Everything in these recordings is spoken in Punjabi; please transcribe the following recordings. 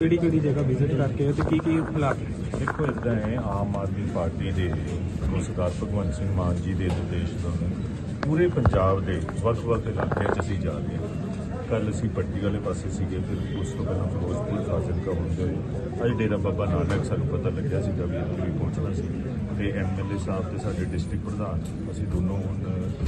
ਕਿਹੜੀ ਕਿਹੜੀ ਜਗ੍ਹਾ ਵਿਜ਼ਿਟ ਕਰਕੇ ਆਏ ਤੇ ਕੀ ਕੀ ਹਾਲਾਤ ਦੇਖੋ ਇਦਾਂ ਹੈ, ਆਮ ਆਦਮੀ ਪਾਰਟੀ ਦੇ ਜੋ ਸਰਦਾਰ ਭਗਵੰਤ ਸਿੰਘ ਮਾਨ ਜੀ ਦੇ ਨਿਰਦੇਸ਼ ਤੋਂ ਪੂਰੇ ਪੰਜਾਬ ਦੇ ਵੱਖ-ਵੱਖ ਇਲਾਕਿਆਂ 'ਚ ਅਸੀਂ ਜਾ ਰਹੇ ਹਾਂ। ਕੱਲ ਅਸੀਂ ਪੱਟੀ ਵਾਲੇ ਪਾਸੇ ਸੀਗੇ, ਫਿਰ ਉਸ ਤੋਂ ਪਹਿਲਾਂ ਫਿਰੋਜ਼ਪੁਰ, ਫਾਜ਼ਿਲਕਾ ਹੁੰਦੇ ਹੋਏ ਅੱਜ ਡੇਰਾ ਬਾਬਾ ਨਾਨਕ ਸਾਨੂੰ ਪਤਾ ਲੱਗਿਆ ਸੀਗਾ ਵੀ ਇੱਥੇ ਵੀ ਪਹੁੰਚਣਾ ਸੀ। ਤੇ ਐਮਐਲਏ ਸਾਹਿਬ ਤੇ ਸਾਡੇ ਡਿਸਟ੍ਰਿਕਟ ਪ੍ਰਧਾਨ, ਅਸੀਂ ਦੋਨੋਂ ਹੁਣ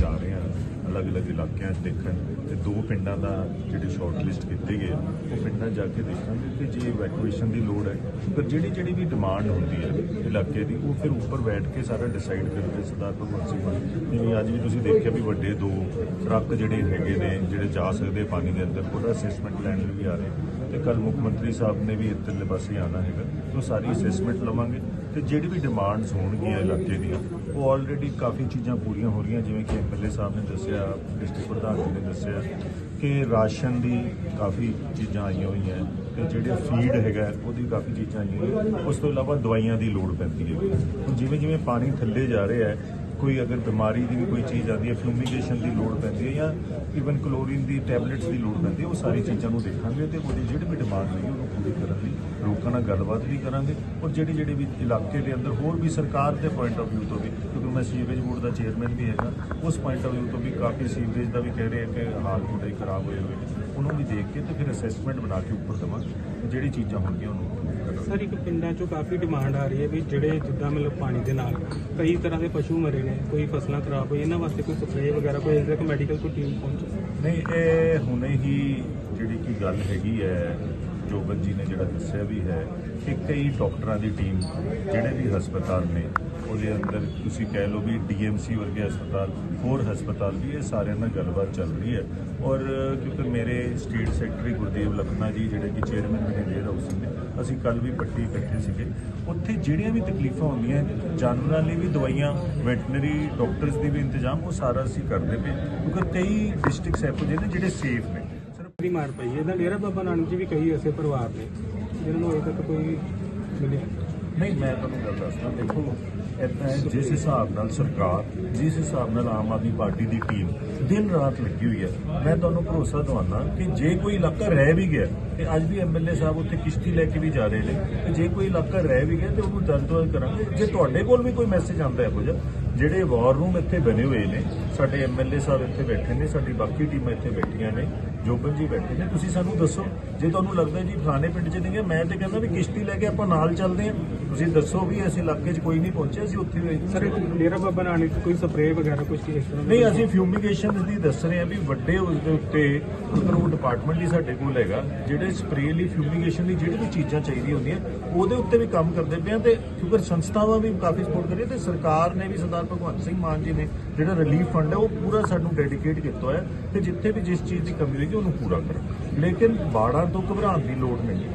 ਜਾ ਰਹੇ ਹਾਂ ਅਲੱਗ-ਅਲੱਗ ਇਲਾਕਿਆਂ 'ਚ ਦੇਖਣ ਤੇ ਦੋ ਪਿੰਡਾਂ ਦਾ ਜਿਹੜੇ ਸ਼ਾਰਟ ਲਿਸਟ ਕੀਤੇ ਗਏ ਉਹ ਪਿੰਡਾਂ ਜਾ ਕੇ ਦੇਖਾਂਗੇ ਕਿ ਜੇ ਇਵੈਕੂਏਸ਼ਨ ਦੀ ਲੋੜ ਹੈ ਪਰ ਜਿਹੜੀ ਜਿਹੜੀ ਵੀ ਡਿਮਾਂਡ ਹੁੰਦੀ ਹੈ ਇਲਾਕੇ ਦੀ, ਉਹ ਫਿਰ ਉੱਪਰ ਬੈਠ ਕੇ ਸਾਰਾ ਡਿਸਾਈਡ ਕਰਦੇ ਸਰਦਾਰ ਭਗਵੰਤ ਸਿੰਘ ਮਾਨ। ਜਿਵੇਂ ਅੱਜ ਵੀ ਤੁਸੀਂ ਦੇਖਿਆ ਵੀ ਵੱਡੇ ਦੋ ਟਰੱਕ ਜਿਹੜੇ ਹੈਗੇ ਨੇ, ਜਿਹੜੇ ਜਾ ਸਕਦੇ ਪਾਣੀ ਦੇ ਅੰਦਰ, ਉਹਦਾ ਅਸੈਸਮੈਂਟ ਲੈਣ ਲਈ ਵੀ ਆ ਰਹੇ। ਤੇ ਕੱਲ ਮੁੱਖ ਮੰਤਰੀ ਸਾਹਿਬ ਨੇ ਵੀ ਇੱਧਰਲੇ ਪਾਸੇ ਆਣਾ ਹੈਗਾ ਤੇ ਉਹ ਸਾਰੀ ਅਸੈਸਮੈਂਟ ਲਵਾਂਗੇ। ਤੇ ਜਿਹੜੀ ਵੀ ਡਿਮਾਂਡਸ ਹੋਣਗੀਆਂ ਇਲਾਕੇ ਦੀਆਂ, ਉਹ ਆਲਰੇਡੀ ਕਾਫੀ ਚੀਜ਼ਾਂ ਪੂਰੀਆਂ ਹੋ ਰਹੀਆਂ, ਜਿਵੇਂ ਕਿ ਐਮਐਲਏ ਸਾਹਿਬ ਨੇ ਦੱਸਿਆ, ਡਿਸਟ੍ਰਿਕਟ ਪ੍ਰਧਾਨ ਜੀ ਨੇ ਦੱਸਿਆ ਕਿ ਰਾਸ਼ਨ ਦੀ ਕਾਫੀ ਚੀਜ਼ਾਂ ਆਈਆਂ ਹੋਈਆਂ ਤੇ ਜਿਹੜੇ ਫੀਡ ਹੈਗਾ ਉਹਦੀ ਕਾਫੀ ਚੀਜ਼ਾਂ ਆਈਆਂ ਹੋਈਆਂ ਉਸ ਤੋਂ ਇਲਾਵਾ ਦਵਾਈਆਂ ਦੀ ਲੋੜ ਪੈਂਦੀ ਹੈ। ਹੁਣ ਜਿਵੇਂ ਜਿਵੇਂ ਪਾਣੀ ਥੱਲੇ ਜਾ ਰਿਹਾ ਹੈ ਕੋਈ ਅਗਰ ਬਿਮਾਰੀ ਦੀ ਵੀ ਕੋਈ ਚੀਜ਼ ਆਉਂਦੀ ਹੈ ਫਿਊਮੀਗੇਸ਼ਨ ਦੀ ਲੋੜ ਪੈਂਦੀ ਹੈ ਜਾਂ ਈਵਨ ਕਲੋਰੀਨ ਦੀ ਟੈਬਲੇਟਸ ਦੀ ਲੋੜ ਪੈਂਦੀ ਹੈ, ਉਹ ਸਾਰੀ ਚੀਜ਼ਾਂ ਨੂੰ ਦੇਖਾਂਗੇ ਤੇ ਉਹਦੀ ਜਿਹੜੀ ਵੀ ਡਿਮਾਂਡ ਹੋਈ ਉਹਨੂੰ ਪੂਰੀ ਕਰਨ ਲਈ ਲੋਕਾਂ ਨਾਲ ਗੱਲਬਾਤ ਵੀ ਕਰਾਂਗੇ ਔਰ ਜਿਹੜੀ ਜਿਹੜੀ ਵੀ ਇਲਾਕੇ ਦੇ ਅੰਦਰ ਹੋਰ ਵੀ ਸਰਕਾਰ ਦੇ ਪੁਆਇੰਟ ਆਫ ਵਿਊ ਤੋਂ ਵੀ, ਕਿਉਂਕਿ ਮੈਂ ਸੀਵਰੇਜ ਬੋਰਡ ਦਾ ਚੇਅਰਮੈਨ ਵੀ ਹੈਗਾ, ਉਸ ਪੁਆਇੰਟ ਆਫ ਵਿਊ ਤੋਂ ਵੀ ਕਾਫੀ ਸੀਵਰੇਜ ਦਾ ਵੀ ਕਹਿ ਰਹੇ ਆ ਕਿ ਹਾਲ ਥੋੜੇ ਖਰਾਬ ਹੋਏ ਹੋਏ ਨੇ ਉਹਨੂੰ ਵੀ ਦੇਖ ਕੇ ਤੇ ਫਿਰ ਅਸੈਸਮੈਂਟ ਬਣਾ ਕੇ ਉੱਪਰ ਦੇਵਾਂਗੇ, ਜਿਹੜੀ ਚੀਜ਼ਾਂ ਹੋਣਗੀਆਂ ਉਹਨੂੰ। ਸਰ, ਇੱਕ ਪਿੰਡਾਂ ਚੋਂ ਕਾਫੀ ਡਿਮਾਂਡ ਆ ਰਹੀ ਹੈ ਵੀ ਜਿਹੜੇ ਜਿੱਦਾਂ ਮਤਲਬ ਪਾਣੀ ਦੇ ਨਾਲ ਕਈ ਤਰ੍ਹਾਂ ਦੇ ਪਸ਼ੂ ਮਰੇ ਨੇ, ਕੋਈ ਫਸਲਾਂ ਖਰਾਬ ਹੋਈ, ਇਹਨਾਂ ਵਾਸਤੇ ਕੋਈ ਸਪਰੇਅ ਵਗੈਰਾ, ਕੋਈ ਅਜੇ ਤੱਕ ਮੈਡੀਕਲ ਕੋਈ ਟੀਮ ਪਹੁੰਚੀ? ਨਹੀਂ, ਇਹ ਹੁਣੇ ਹੀ ਜਿਹੜੀ ਕੀ ਗੱਲ ਹੈਗੀ ਹੈ ਜੋਬਨ ਜੀ ਨੇ ਜਿਹੜਾ ਦੱਸਿਆ ਵੀ ਹੈ ਕਿ ਕਈ ਡਾਕਟਰਾਂ ਦੀ ਟੀਮ ਜਿਹੜੇ ਵੀ ਹਸਪਤਾਲ ਨੇ, ਉਹਦੇ ਅੰਦਰ ਤੁਸੀਂ ਕਹਿ ਲਓ ਵੀ ਡੀਐਮਸੀ ਵਰਗੇ ਹਸਪਤਾਲ, ਹੋਰ ਹਸਪਤਾਲ ਵੀ ਇਹ ਸਾਰਿਆਂ ਨਾਲ ਗੱਲਬਾਤ ਚੱਲ ਰਹੀ ਹੈ। ਔਰ ਕਿਉਂਕਿ ਮੇਰੇ ਸਟੇਟ ਸੈਕਟਰੀ ਗੁਰਦੇਵ ਲਖਨਾ ਜੀ, ਜਿਹੜੇ ਕਿ ਚੇਅਰਮੈਨ ਵੀ ਨੇ ਡੇਅਰ ਹਾਊਸ ਦੇ ਅਸੀਂ ਕੱਲ ਵੀ ਪੱਟੀ ਇਕੱਠੇ ਸੀਗੇ। ਉੱਥੇ ਜਿਹੜੀਆਂ ਵੀ ਤਕਲੀਫਾਂ ਹੁੰਦੀਆਂ, ਜਾਨਵਰਾਂ ਲਈ ਵੀ ਦਵਾਈਆਂ, ਵੈਟਰਨਰੀ ਡਾਕਟਰਸ ਦੀ ਵੀ ਇੰਤਜ਼ਾਮ, ਉਹ ਸਾਰਾ ਅਸੀਂ ਕਰਦੇ ਪਏ। ਕਿਉਂਕਿ ਕਈ ਡਿਸਟ੍ਰਿਕਟਸ ਇਹੋ ਜਿਹੇ ਨੇ ਜਿਹੜੇ ਸੇਫ ਨੇ। ਦੀ ਮਾਰ ਪਈ ਹੈ। ਇਹਦਾ ਡੇਰਾ ਬਾਬਾ ਨਾਨਕ ਜੀ ਵੀ ਕਈ ਐਸੇ ਪਰਿਵਾਰ ਨੇ। ਜਿਨ੍ਹਾਂ ਨੂੰ ਅਜੇ ਤੱਕ ਕੋਈ ਮਿਲਿਆ ਨਹੀਂ। ਮੈਂ ਤੁਹਾਨੂੰ ਗੱਲ ਦੱਸਦਾ, ਦੇਖੋ ਏਦਾਂ ਜਿਸ ਹਿਸਾਬ ਨਾਲ ਸਰਕਾਰ, ਜਿਸ ਹਿਸਾਬ ਨਾਲ ਆਮ ਆਦਮੀ ਪਾਰਟੀ ਦੀ ਟੀਮ ਦਿਨ ਰਾਤ ਲੱਗੀ ਹੋਈ ਹੈ, ਮੈਂ ਤੁਹਾਨੂੰ ਭਰੋਸਾ ਦਵਾਉਣਾ ਕਿ ਜੇ ਕੋਈ ਇਲਾਕਾ ਰਹਿ ਵੀ ਗਿਆ, ਤੇ ਅੱਜ ਵੀ ਐਮਐਲਏ ਸਾਹਿਬ ਉੱਥੇ ਕਿਸ਼ਤੀ ਲੈ ਕੇ ਵੀ ਜਾ ਰਹੇ ਨੇ, ਤੇ ਜੇ ਕੋਈ ਇਲਾਕਾ ਰਹਿ ਵੀ ਗਿਆ, ਤੇ ਉਹਨੂੰ ਜਲਦ ਕਰਾਂਗੇ। ਜੇ ਤੁਹਾਡੇ ਕੋਲ ਵੀ ਕੋਈ ਮੈਸੇਜ ਆਉਂਦਾ ਹੈ ਕੁਝ ਜਿਹੜੇ ਵਾਰ ਰੂਮ ਇੱਥੇ ਬਣੇ ਹੋਏ ਨੇ, ਸਾਡੇ ਐਮਐਲਏ ਸਾਹਿਬ ਇੱਥੇ ਬੈਠੇ ਨੇ, ਸਾਡੀ ਬਾਕੀ ਟੀਮਾਂ ਇੱਥੇ ਬੈਠੀਆਂ ਨੇ ਜੋਬਨ ਜੀ ਬੈਠੇ ਨੇ ਤੁਸੀਂ ਸਾਨੂੰ ਦੱਸੋ। ਜੇ ਤੁਹਾਨੂੰ ਲੱਗਦਾ ਜੀ ਫਲਾਣੇ ਪਿੰਡ 'ਚ ਨਹੀਂ ਗਏ ਮੈਂ ਤੇ ਕਹਿੰਦਾ ਵੀ ਕਿਸ਼ਤੀ ਲੈ ਕੇ ਆਪਾਂ ਨਾਲ ਚੱਲਦੇ ਹਾਂ। ਤੁਸੀਂ ਦੱਸੋ ਵੀ ਇਸ ਇਲਾਕੇ 'ਚ ਕੋਈ ਨਹੀਂ ਪਹੁੰਚਿਆ ਅਸੀਂ ਉੱਥੇ ਵੀ ਸਰ ਡੇਰਾ ਬਾਬਾ ਨਾਨਕ ਕੋਈ ਸਪਰੇਅ ਵਗੈਰਾ ਕੁਝ ਇਸ ਤਰ੍ਹਾਂ ਨਹੀਂ ਅਸੀਂ ਫਿਊਮੀਗੇਸ਼ਨ ਦੀ ਦੱਸ ਰਹੇ ਹਾਂ ਵੀ ਵੱਡੇ ਉਸ ਦੇ ਉੱਤੇ ਉਹ ਡਿਪਾਰਟਮੈਂਟ ਹੀ ਸਾਡੇ ਕੋਲ ਹੈਗਾ ਜਿਹੜੇ ਸਪਰੇਅ ਲਈ ਫਿਊਮੀਗੇਸ਼ਨ ਲਈ ਜਿਹੜੀ ਵੀ ਚੀਜ਼ਾਂ ਚਾਹੀਦੀਆਂ ਹੁੰਦੀਆਂ ਉਹਦੇ ਉੱਤੇ ਵੀ ਕੰਮ ਕਰਦੇ ਪਏ ਆ ਤੇ ਕਿਉਂਕਿ ਸੰਸਥਾਵਾਂ ਵੀ ਕਾਫੀ ਸਪੋਰਟ ਕਰ ਤੇ ਸਰਕਾਰ ਨੇ ਵੀ ਸਰਦਾਰ ਭਗਵੰਤ ਸਿੰਘ ਮਾਨ ਜੀ ਨੇ ਜਿਹੜਾ ਰਿਲੀਫ ਫੰਡ ਹੈ ਉਹ ਪੂਰਾ ਸਾਨੂੰ ਡੈਡੀਕੇਟ ਕੀਤਾ ਹੋਇਆ ਤੇ ਜਿੱਥੇ ਵੀ ਜਿਸ ਚੀਜ਼ ਦੀ ਕਮੀ ਹੋਏਗੀ ਉਹਨੂੰ ਪੂਰਾ ਕਰਾਂਗੇ ਲੇਕਿਨ ਬਾੜਾਂ ਤੋਂ ਘਬਰਾਉਣ ਦੀ ਲੋੜ ਨਹੀਂ।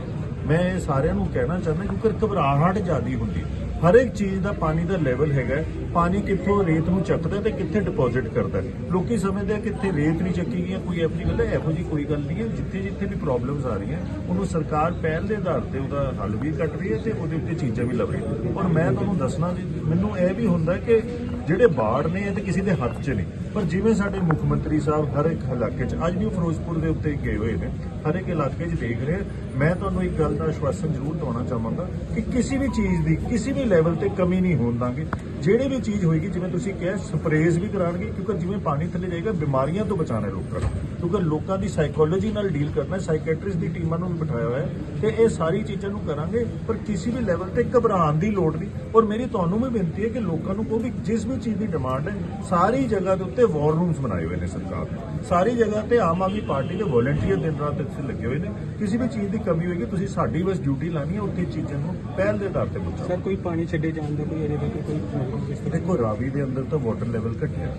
ਮੈਂ ਇਹ ਸਾਰਿਆਂ ਨੂੰ ਕਹਿਣਾ ਚਾਹੁੰਦਾ ਕਿਉਂਕਿ ਘਬਰਾਹਟ ਜ਼ਿਆਦੀ ਹੁੰਦੀ ਹਰ ਇੱਕ ਚੀਜ਼ ਦਾ ਪਾਣੀ ਦਾ ਲੈਵਲ ਹੈਗਾ ਪਾਣੀ ਕਿੱਥੋਂ ਰੇਤ ਨੂੰ ਚੱਕਦਾ ਤੇ ਕਿੱਥੇ ਡਿਪੋਜ਼ਿਟ ਕਰਦਾ ਹੈ। ਲੋਕੀ ਸਮਝਦੇ ਆ ਕਿੱਥੇ ਰੇਤ ਨਹੀਂ ਚੱਕੀ ਗਈ ਹੈ, ਕੋਈ ਐਪਲੀ ਗੱਲ ਇਹੋ ਜੀ ਕੋਈ ਗੱਲ ਨਹੀਂ ਹੈ। ਜਿੱਥੇ ਜਿੱਥੇ ਵੀ ਪ੍ਰੋਬਲਮਸ ਆ ਰਹੀਆਂ ਉਹਨੂੰ ਸਰਕਾਰ ਪਹਿਲ ਦੇ ਆਧਾਰ ਤੇ ਉਹਦਾ ਹੱਲ ਵੀ ਕੱਢ ਰਹੀ ਹੈ ਤੇ ਉਹਦੇ ਉੱਤੇ ਚੀਜ਼ਾਂ ਵੀ ਲੱਭ ਰਹੀ ਹੈ ਔਰ ਮੈਂ ਤੁਹਾਨੂੰ ਦੱਸਣਾ ਮੈਨੂੰ ਇਹ ਵੀ ਹੁੰਦਾ ਕਿ ਜਿਹੜੇ ਬਾੜ ਨੇ ਇਹ ਤੇ ਕਿਸੇ ਦੇ ਹੱਥ 'ਚ ਨੇ ਪਰ ਜਿਵੇਂ ਸਾਡੇ ਮੁੱਖ ਮੰਤਰੀ ਸਾਹਿਬ ਹਰ ਇੱਕ ਇਲਾਕੇ 'ਚ, ਅੱਜ ਵੀ ਫਿਰੋਜ਼ਪੁਰ ਦੇ ਉੱਤੇ ਗਏ ਹੋਏ ਨੇ, ਹਰ ਇੱਕ ਇਲਾਕੇ 'ਚ ਦੇਖ ਰਹੇ ਮੈਂ ਤੁਹਾਨੂੰ ਇੱਕ ਗੱਲ ਦਾ ਆਸ਼ਵਾਸਨ ਜ਼ਰੂਰ ਦਵਾਉਣਾ ਚਾਹਾਂਗਾ ਕਿ ਕਿਸੇ ਵੀ ਚੀਜ਼ ਦੀ, ਕਿਸੇ ਵੀ ਲੈਵਲ ਤੇ ਕਮੀ ਨਹੀਂ ਹੋਣ ਦਾਂਗੇ। ਜਿਹੜੀ ਵੀ ਚੀਜ਼ ਹੋਏਗੀ, ਜਿਵੇਂ ਤੁਸੀਂ ਕਿਹਾ ਸਪਰੇਜ਼ ਵੀ ਕਰਾਂਗੇ ਕਿਉਂਕਿ ਜਿਵੇਂ ਪਾਣੀ ਥੱਲੇ ਜਾਏਗਾ, ਬਿਮਾਰੀਆਂ ਤੋਂ ਬਚਾਉਣਾ ਲੋਕਾਂ ਨੂੰ। ਕਿਉਂਕਿ ਲੋਕਾਂ ਦੀ ਸਾਈਕੋਲੋਜੀ ਨਾਲ ਡੀਲ ਕਰਨਾ ਸਾਈਕੈਟ੍ਰਿਸਟ ਦੀ ਟੀਮਾਂ ਨੂੰ ਵੀ ਬਿਠਾਇਆ ਹੋਇਆ ਹੈ ਤੇ ਇਹ ਸਾਰੀ ਚੀਜ਼ਾਂ ਨੂੰ ਕਰਾਂਗੇ, ਪਰ ਕਿਸੇ ਵੀ ਲੈਵਲ ਤੇ ਘਬਰਾਉਣ ਦੀ ਲੋੜ ਨਹੀਂ। ਔਰ ਮੇਰੀ ਤੁਹਾਨੂੰ ਵੀ ਬੇਨਤੀ ਹੈ ਕਿ ਲੋਕਾਂ ਨੂੰ ਕੋਈ ਵੀ ਜਿਸ ਵੀ ਚੀਜ਼ ਦੀ ਡਿਮਾਂਡ ਹੈ ਸਾਰੀ ਜਗ੍ਹਾ ਦੇ ਉੱਤੇ ਵਾਰ ਰੂਮਸ ਬਣਾਏ ਹੋਏ ਨੇ ਸਰਕਾਰ ਨੇ। ਸਾਰੀ ਜਗ੍ਹਾ ਤੇ ਆਮ ਆਦਮੀ ਪਾਰਟੀ ਦੇ ਵੋਲੰਟੀਅਰ ਦਿਨ ਰਾਤ ਇੱਥੇ ਲੱਗੇ ਹੋਏ ਨੇ। ਕਿਸੇ ਵੀ ਚੀਜ਼ ਦੀ ਕਮੀ ਹੋਏਗੀ ਤੁਸੀਂ ਸਾਡੀ ਬਸ ਡਿਊਟੀ ਲਾਣੀ ਹੈ ਉੱਥੇ ਚੀਜ਼ਾਂ ਨੂੰ ਪਹਿਲ ਦੇ ਆਧਾਰ ਤੇ ਪਹੁੰਚਾਓ। ਸਰ ਕੋਈ ਪਾਣੀ ਛੱਡੇ ਜਾਣ ਦਾ ਕੋਈ ਅਜੇ ਤੱਕ ਕੋਈ ਦੇਖੋ ਰਾਵੀ ਦੇ ਅੰਦਰ ਤਾਂ ਵਾਟਰ ਲੈਵਲ ਘਟਿਆ।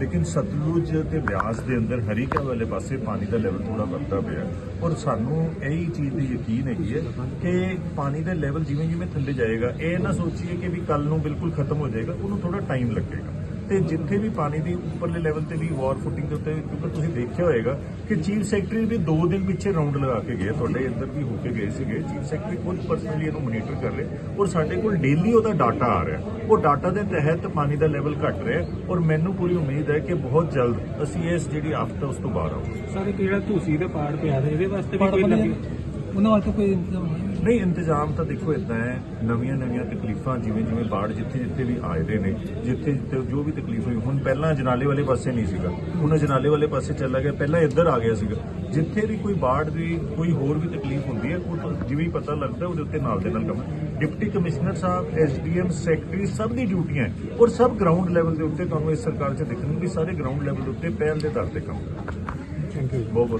ਲੇਕਿਨ ਸਤਲੁਜ ਤੇ ਬਿਆਸ ਦੇ ਅੰਦਰ ਹਰੀਕਾ ਵਾਲੇ ਪਾਸੇ ਪਾਣੀ ਦਾ ਲੈਵਲ ਥੋੜਾ ਵੱਧਦਾ ਪਿਆ। ਔਰ ਸਾਨੂੰ ਇਹੀ ਚੀਜ਼ ਦੀ ਯਕੀਨ ਹੈਗੀ ਹੈ ਕਿ ਪਾਣੀ ਦਾ ਲੈਵਲ ਜਿਵੇਂ ਜਿਵੇਂ ਥੱਲੇ ਜਾਏਗਾ, ਇਹ ਨਾ ਸੋਚੀਏ ਕਿ ਵੀ ਕੱਲ ਨੂੰ ਬਿਲਕੁਲ ਖਤਮ ਹੋ ਜਾਏਗਾ, ਉਹਨੂੰ ਥੋੜਾ ਟਾਈਮ ਲੱਗੇਗਾ। ਤੇ ਜਿੱਥੇ ਵੀ ਪਾਣੀ ਦੀ ਉੱਪਰਲੇ ਲੈਵਲ ਤੇ ਵੀ ਵਾਰ ਫੁੱਟਿੰਗ ਦੇ ਉੱਤੇ ਕਿਉਂਕਿ ਤੁਸੀਂ ਦੇਖਿਆ ਹੋਏਗਾ ਕਿ ਚੀਫ ਸੈਕਟਰੀ ਵੀ 2 ਦਿਨ ਪਿੱਛੇ ਰਾਉਂਡ ਲਗਾ ਕੇ ਗਏ ਤੁਹਾਡੇ ਅੰਦਰ ਵੀ ਹੋ ਕੇ ਗਏ ਸੀਗੇ। ਚੀਫ ਸੈਕਟਰੀ ਖੁਦ ਪਰਸਨਲੀ ਇਹਨੂੰ ਮੋਨੀਟਰ ਕਰ ਰਹੇ ਔਰ ਸਾਡੇ ਕੋਲ ਡੇਲੀ ਉਹਦਾ ਡਾਟਾ ਆ ਰਿਹਾ ਉਹ ਡਾਟਾ ਦੇ ਤਹਿਤ ਪਾਣੀ ਦਾ ਲੈਵਲ ਘਟ ਰਿਹਾ ਔਰ ਮੈਨੂੰ ਪੂਰੀ ਉਮੀਦ ਹੈ ਕਿ ਬਹੁਤ ਜਲਦ ਅਸੀਂ ਇਸ ਜਿਹੜੀ ਆਫਤ ਹੈ ਉਸ ਤੋਂ ਬਾਹਰ ਆਵਾਂਗੇ। ਸਰ ਇੱਕ ਜਿਹੜਾ ਧੂਸੀ ਦੇ ਪਾੜ ਪਿਆ ਹੈ ਇਹਦੇ ਵਾਸਤੇ ਵੀ ਕੋਈ ਲੱਗੀ ਉਹਨਾਂ ਵਾਸਤੇ ਕੋਈ ਇੰਤਜ਼ਾਮ ਨਹੀਂ ਨਹੀਂ ਇੰਤਜ਼ਾਮ ਤਾਂ ਦੇਖੋ ਇਦਾਂ ਹੈ ਨਵੀਆਂ ਨਵੀਆਂ ਤਕਲੀਫਾਂ ਜਿਵੇਂ ਜਿਵੇਂ ਬਾੜ ਜਿੱਥੇ ਜਿੱਥੇ ਵੀ ਆਏ ਰਹੇ ਨੇ ਜਿੱਥੇ ਜਿੱਥੇ ਜੋ ਵੀ ਤਕਲੀਫ ਹੋਈ ਹੁਣ ਪਹਿਲਾਂ ਜਨਾਲੇ ਵਾਲੇ ਪਾਸੇ ਨਹੀਂ ਸੀਗਾ। ਹੁਣ ਜਨਾਲੇ ਵਾਲੇ ਪਾਸੇ ਚੱਲਾ ਗਿਆ ਪਹਿਲਾਂ ਇੱਧਰ ਆ ਗਿਆ ਸੀਗਾ। ਜਿੱਥੇ ਵੀ ਕੋਈ ਬਾੜ ਦੀ ਕੋਈ ਹੋਰ ਵੀ ਤਕਲੀਫ ਹੁੰਦੀ ਹੈ ਉਹ ਜਿਵੇਂ ਪਤਾ ਲੱਗਦਾ ਉਹਦੇ ਉੱਤੇ ਨਾਲ ਦੇ ਨਾਲ ਕੰਮ। ਡਿਪਟੀ ਕਮਿਸ਼ਨਰ ਸਾਹਿਬ ਐਸਡੀਐਮ ਸੈਕਟਰੀ ਸਭ ਦੀ ਡਿਊਟੀਆਂ ਹੈ ਔਰ ਸਭ ਗਰਾਊਂਡ ਲੈਵਲ ਦੇ ਉੱਤੇ ਤੁਹਾਨੂੰ ਇਸ ਸਰਕਾਰ 'ਚ ਦੇਖਣਗੇ ਵੀ ਸਾਰੇ ਗਰਾਊਂਡ ਲੈਵਲ ਦੇ ਉੱਤੇ ਪਹਿਲ ਦੇ ਦਰ ਤੇ ਕੰਮ। ਥੈਂਕ ਯੂ ਬਹੁਤ ਬਹੁਤ